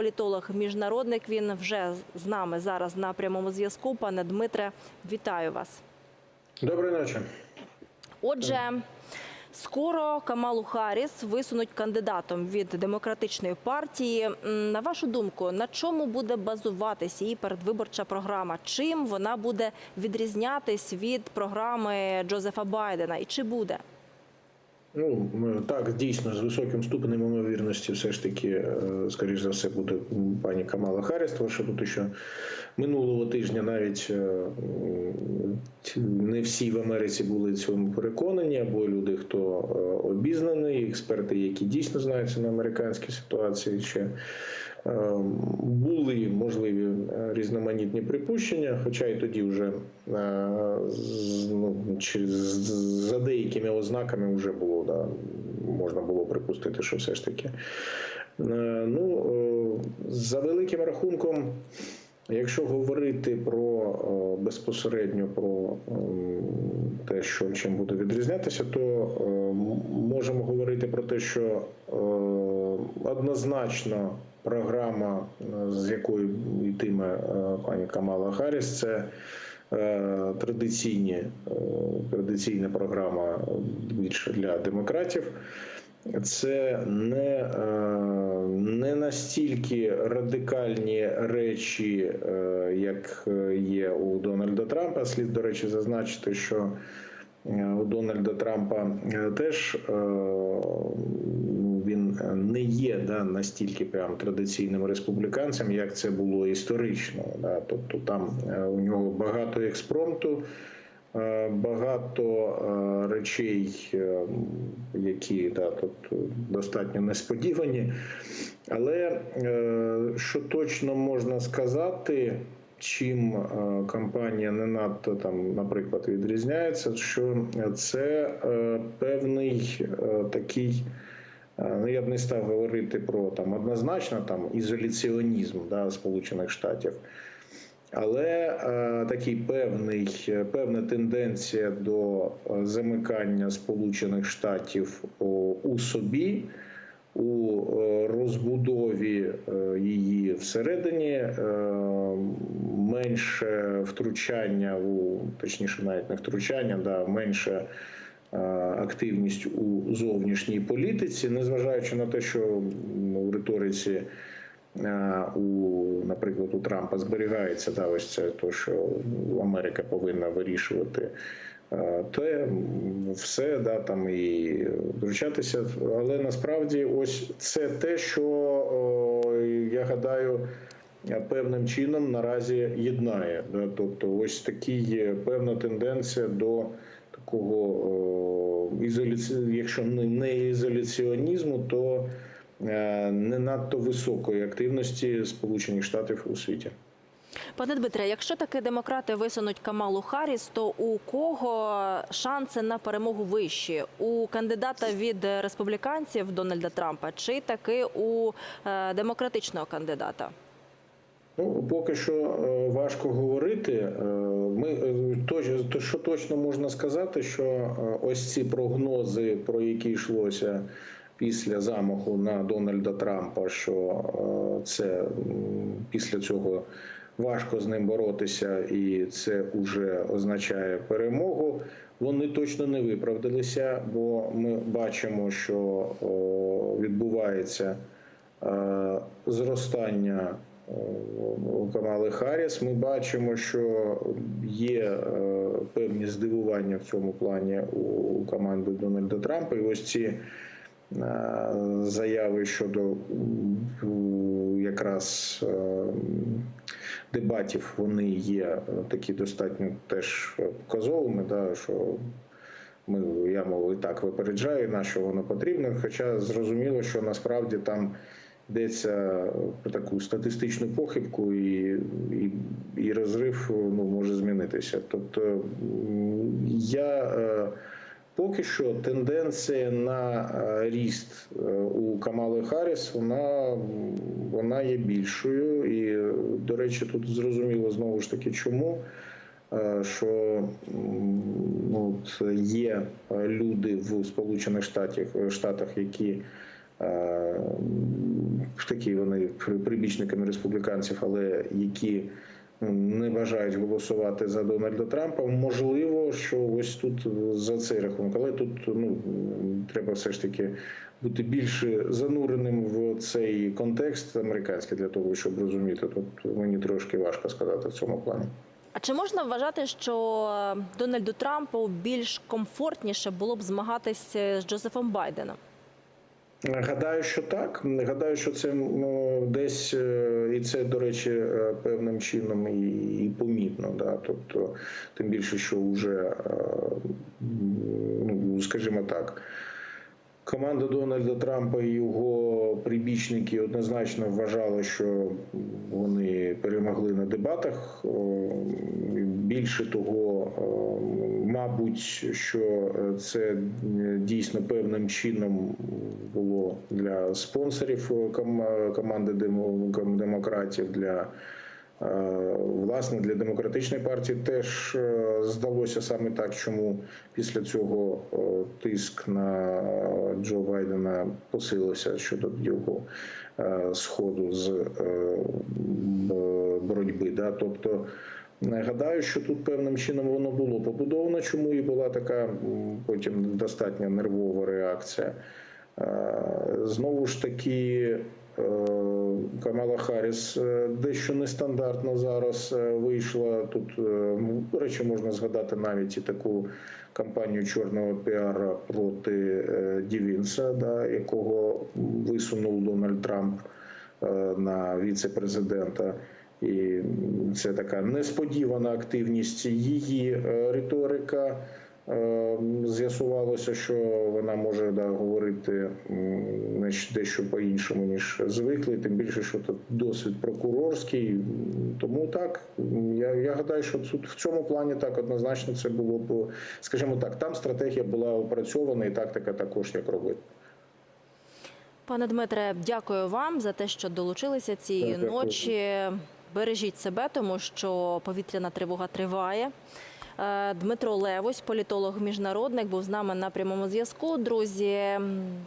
Політолог, міжнародник. Він вже з нами зараз на прямому зв'язку. Пане Дмитре, вітаю вас. Доброї ночі. Отже, скоро Камалу Харріс висунуть кандидатом від демократичної партії. На вашу думку, на чому буде базуватись її передвиборча програма? Чим вона буде відрізнятись від програми Джозефа Байдена? І чи буде? Ну так, дійсно, з високим ступенем ймовірності, все ж таки, е, скоріш за все, буде пані Камала Харріс, тому що тут що минулого тижня навіть е, не всі в Америці були цьому переконані, або люди, хто е, обізнаний, експерти, які дійсно знаються на американській ситуації, ще були можливі е, різноманітні припущення, хоча і тоді вже е, ну, за деякими ознаками вже було, да, можна було припустити, що все ж таки. Е, Ну, за великим рахунком, якщо говорити про безпосередньо про ем, те, що чим буде відрізнятися, то е, можемо говорити про те, що однозначно програма, е, з якою йтиме е, пані Камала Харріс, це е, традиційні, традиційна програма більше для демократів. Це не, не настільки радикальні речі, як є у Дональда Трампа. Слід, до речі, зазначити, що у Дональда Трампа теж він не є да, настільки прям традиційним республіканцем, як це було історично. Да. Тобто там е, у нього багато експромту. Е, Багато е, речей, е, які да, тут достатньо несподівані. Але е, що точно можна сказати, чим е, компанія не надто там, наприклад, відрізняється, що це е, певний е, такий. Е, Ну, я б не став говорити про там однозначно там ізоляціонізм да, Сполучених Штатів. Але е, такий певний певна тенденція до е, замикання Сполучених Штатів у собі у е, розбудові її всередині, менше втручання у точніше, навіть не втручання, да менше. Е, Активність у зовнішній політиці, незважаючи на те, що у риториці е, у, наприклад, у Трампа зберігається да, ось це то, що Америка повинна вирішувати. е, Те все да там і втручатися, але насправді ось це те, що я гадаю певним чином наразі єднає. Тобто, ось такий певна тенденція до такого ізоляці... якщо не не ізоляціонізму, то е, не надто високої активності Сполучених Штатів у світі. Пане Дмитре, якщо таки демократи висунуть Камалу Харріс, то у кого шанси на перемогу вищі? У кандидата від республіканців Дональда Трампа чи таки у е, демократичного кандидата? Ну, поки що е, важко говорити. Е, Ми е, то, що точно можна сказати, що ось ці прогнози, про які йшлося після замаху на Дональда Трампа, що це після цього важко з ним боротися, і це вже означає перемогу. Вони точно не виправдалися, бо ми бачимо, що відбувається зростання у Камали Харріс. Ми бачимо, що є е, певні здивування в цьому плані у команди Дональда Трампа. І ось ці е, заяви щодо якраз е, дебатів, вони є такі достатньо теж показовими, да, що ми, я мов, і так випереджаю, на що воно потрібно. Хоча зрозуміло, що насправді там йдеться про таку статистичну похибку, і, і, і розрив ну, може змінитися. Тобто я е, поки що тенденція на е, ріст е, у Камали Харріс, вона, вона є більшою. І, до речі, тут зрозуміло знову ж таки, чому. Що ну, є люди в Сполучених Штатах, Штатах, які такі вони прибічниками республіканців, але які ну, не бажають голосувати за Дональда Трампа. Можливо, що ось тут за цей рахунок, але тут ну треба все ж таки бути більше зануреним в цей контекст американський для того, щоб розуміти. Тут мені трошки важко сказати в цьому плані. А чи можна вважати, що е, Дональду Трампу більш комфортніше було б змагатися з Джозефом Байденом? Гадаю, що так. Гадаю, що це ну, десь е, і це, до речі, е, певним чином і, і помітно. Да? Тобто, тим більше, що вже, ну, скажімо так, команда Дональда Трампа і його прибічники однозначно вважали, що вони перемогли на дебатах. Більше того, мабуть, що це дійсно певним чином було для спонсорів команди демократів для. Власне, для демократичної партії теж здалося саме так, чому після цього тиск на Джо Байдена посилився щодо його сходу з боротьби. Тобто, гадаю, що тут певним чином воно було побудовано, чому і була така потім достатньо нервова реакція. Знову ж таки. Камала Харріс дещо нестандартно зараз вийшла. Тут, речі, можна згадати навіть і таку кампанію чорного піара проти Дівінса, да, якого висунув Дональд Трамп на віце-президента. І це така несподівана активність її риторика. З'ясувалося, що вона може да, говорити дещо по-іншому, ніж звикли, тим більше, що тут досвід прокурорський. Тому так, я я гадаю, що тут в цьому плані так однозначно це було б, скажімо так, там стратегія була опрацьована і тактика також як робити. Пане Дмитре, дякую вам за те, що долучилися цієї ночі. Бережіть себе, тому що повітряна тривога триває. Е, Дмитро Левось, політолог міжнародник, був з нами на прямому зв'язку. Друзі,